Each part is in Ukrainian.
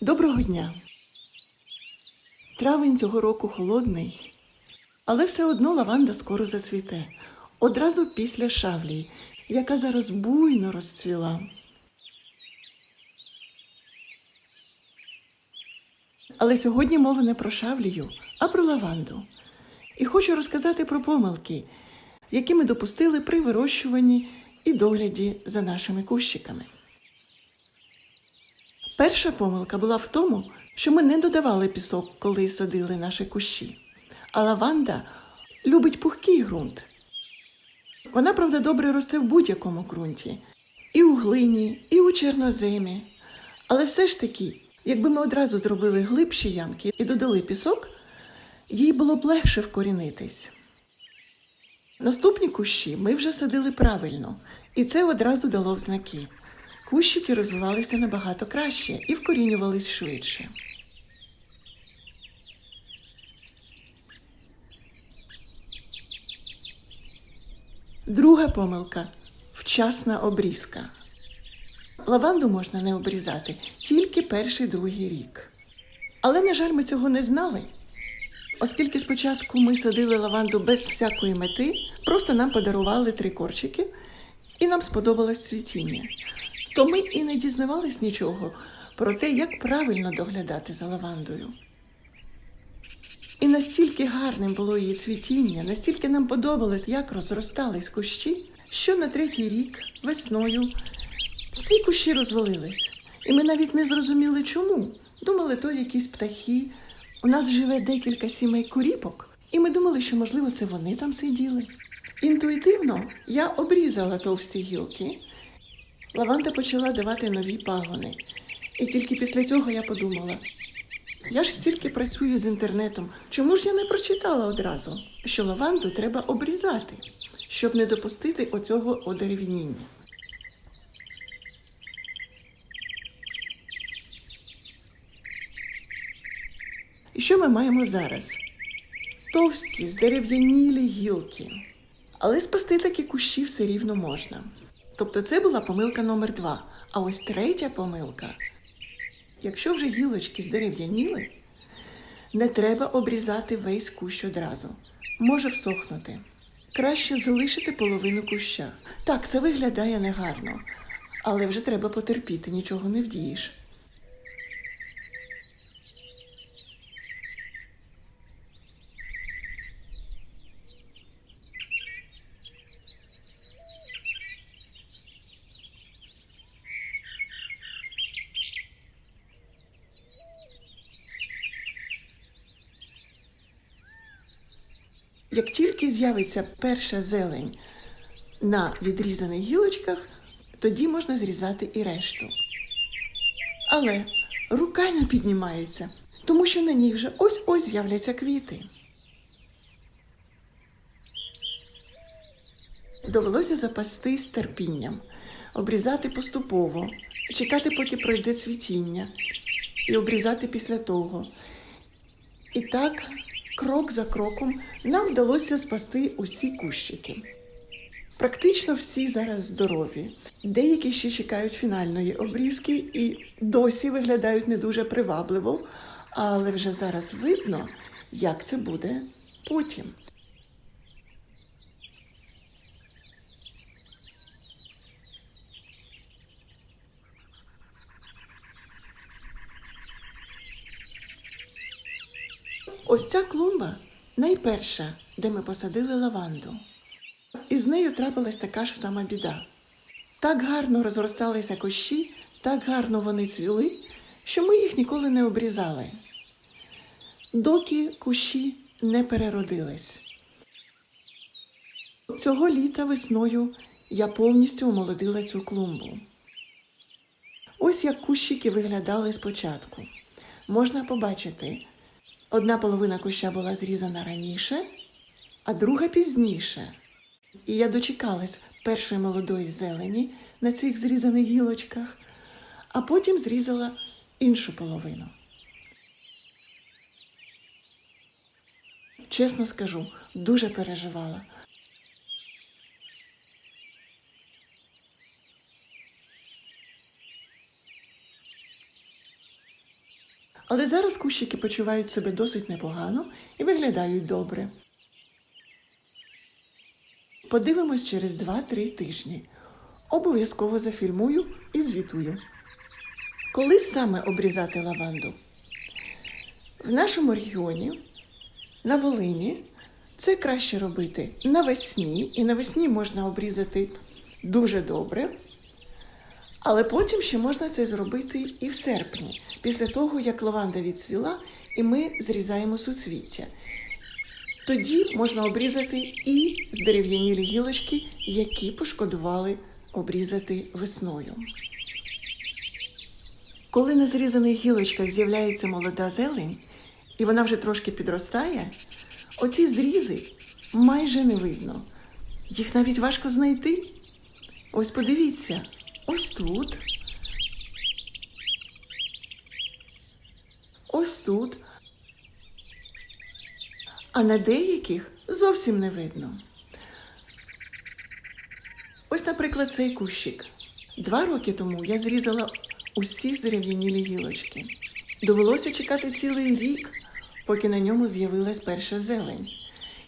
Доброго дня. Травень цього року холодний, але все одно лаванда скоро зацвіте. Одразу після шавлії, яка зараз буйно розцвіла. Але сьогодні мова не про шавлію, а про лаванду. І хочу розказати про помилки, які ми допустили при вирощуванні і догляді за нашими кущиками. Перша помилка була в тому, що ми не додавали пісок, коли садили наші кущі. А лаванда любить пухкий ґрунт. Вона, правда, добре росте в будь-якому ґрунті, і у глині, і у чорноземі. Але все ж таки, якби ми одразу зробили глибші ямки і додали пісок, їй було б легше вкорінитись. Наступні кущі ми вже садили правильно, і це одразу дало в знаки. Кущики розвивалися набагато краще і вкорінювались швидше. Друга помилка вчасна обрізка. Лаванду можна не обрізати тільки перший другий рік. Але, на жаль, ми цього не знали. Оскільки спочатку ми садили лаванду без всякої мети, просто нам подарували три корчики, і нам сподобалось цвітіння. То ми і не дізнавались нічого про те, як правильно доглядати за лавандою. І настільки гарним було її цвітіння, настільки нам подобалось, як розростались кущі, що на третій рік весною всі кущі розвалились. І ми навіть не зрозуміли, чому. Думали, то якісь птахи. У нас живе декілька сімей куріпок, і ми думали, що, можливо, це вони там сиділи. Інтуїтивно я обрізала товсті гілки. Лаванда почала давати нові пагони. І тільки після цього я подумала: я ж стільки працюю з інтернетом, чому ж я не прочитала одразу, що лаванду треба обрізати, щоб не допустити оцього одерев'яніння. І що ми маємо зараз? Товсті, здерев'янілі гілки. Але спасти такі кущі все рівно можна. Тобто це була помилка номер два. А ось третя помилка. Якщо вже гілочки здерев'яніли, не треба обрізати весь кущ одразу. Може всохнути. Краще залишити половину куща. Так, це виглядає негарно, але вже треба потерпіти, нічого не вдієш. Як тільки з'явиться перша зелень на відрізаних гілочках, тоді можна зрізати і решту. Але рука не піднімається, тому що на ній вже ось-ось з'являться квіти. Довелося запастись терпінням, обрізати поступово, чекати, поки пройде цвітіння, і обрізати після того. І так, крок за кроком, нам вдалося спасти усі кущики. Практично всі зараз здорові. Деякі ще чекають фінальної обрізки і досі виглядають не дуже привабливо, але вже зараз видно, як це буде потім. Ось ця клумба найперша, де ми посадили лаванду. І з нею трапилась така ж сама біда. Так гарно розросталися кущі, так гарно вони цвіли, що ми їх ніколи не обрізали, доки кущі не переродились. Цього літа весною я повністю омолодила цю клумбу. Ось як кущики виглядали спочатку. Можна побачити, одна половина куща була зрізана раніше, а друга пізніше. І я дочекалась першої молодої зелені на цих зрізаних гілочках, а потім зрізала іншу половину. Чесно скажу, дуже переживала. Але зараз кущики почувають себе досить непогано і виглядають добре. Подивимось через 2-3 тижні. Обов'язково зафільмую і звітую. Коли саме обрізати лаванду? В нашому регіоні, на Волині, це краще робити навесні, і навесні можна обрізати дуже добре. Але потім ще можна це зробити і в серпні, після того, як лаванда відцвіла, і ми зрізаємо суцвіття. Тоді можна обрізати і здерев'янілі гілочки, які пошкодували обрізати весною. Коли на зрізаних гілочках з'являється молода зелень, і вона вже трошки підростає, оці зрізи майже не видно. Їх навіть важко знайти. Ось подивіться, ось тут. Ось тут. А на деяких зовсім не видно. Ось, наприклад, цей кущик. Два роки тому я зрізала усі здерев'янілі гілочки. Довелося чекати цілий рік, поки на ньому з'явилась перша зелень.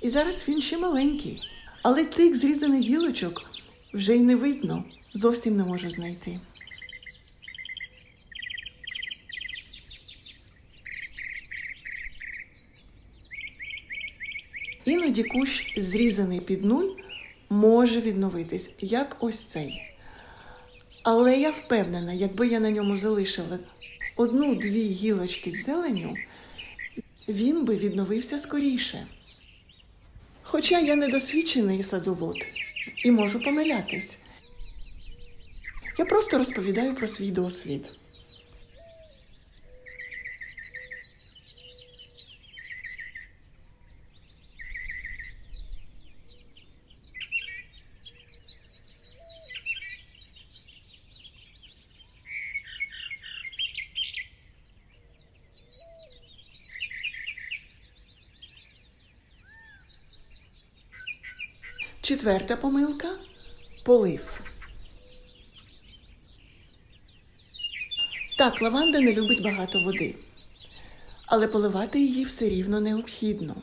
І зараз він ще маленький, але тих зрізаних гілочок вже й не видно, зовсім не можу знайти. Іноді кущ, зрізаний під нуль, може відновитись, як ось цей. Але я впевнена, якби я на ньому залишила одну-дві гілочки з зеленю, він би відновився скоріше. Хоча я недосвідчений садовод і можу помилятись. Я просто розповідаю про свій досвід. Четверта помилка полив. Так, лаванда не любить багато води, але поливати її все рівно необхідно.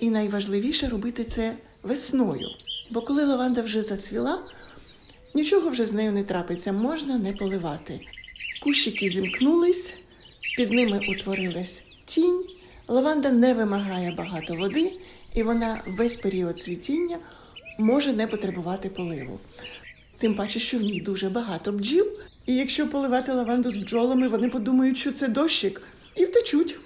І найважливіше робити це весною, бо коли лаванда вже зацвіла, нічого вже з нею не трапиться, можна не поливати. Кущики зімкнулись, під ними утворилась тінь, лаванда не вимагає багато води, і вона весь період цвітіння може не потребувати поливу. Тим паче, що в ній дуже багато бджіл, і якщо поливати лаванду з бджолами, вони подумають, що це дощик, і втечуть.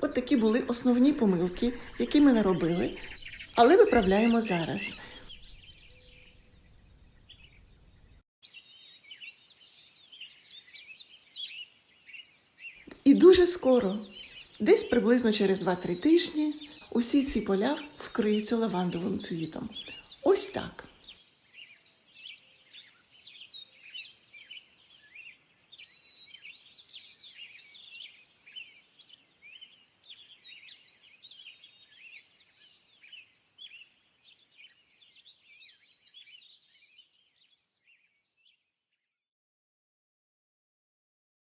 От такі були основні помилки, які ми наробили, але виправляємо зараз. І дуже скоро, десь приблизно через 2-3 тижні, усі ці поля вкриються лавандовим цвітом. Ось так.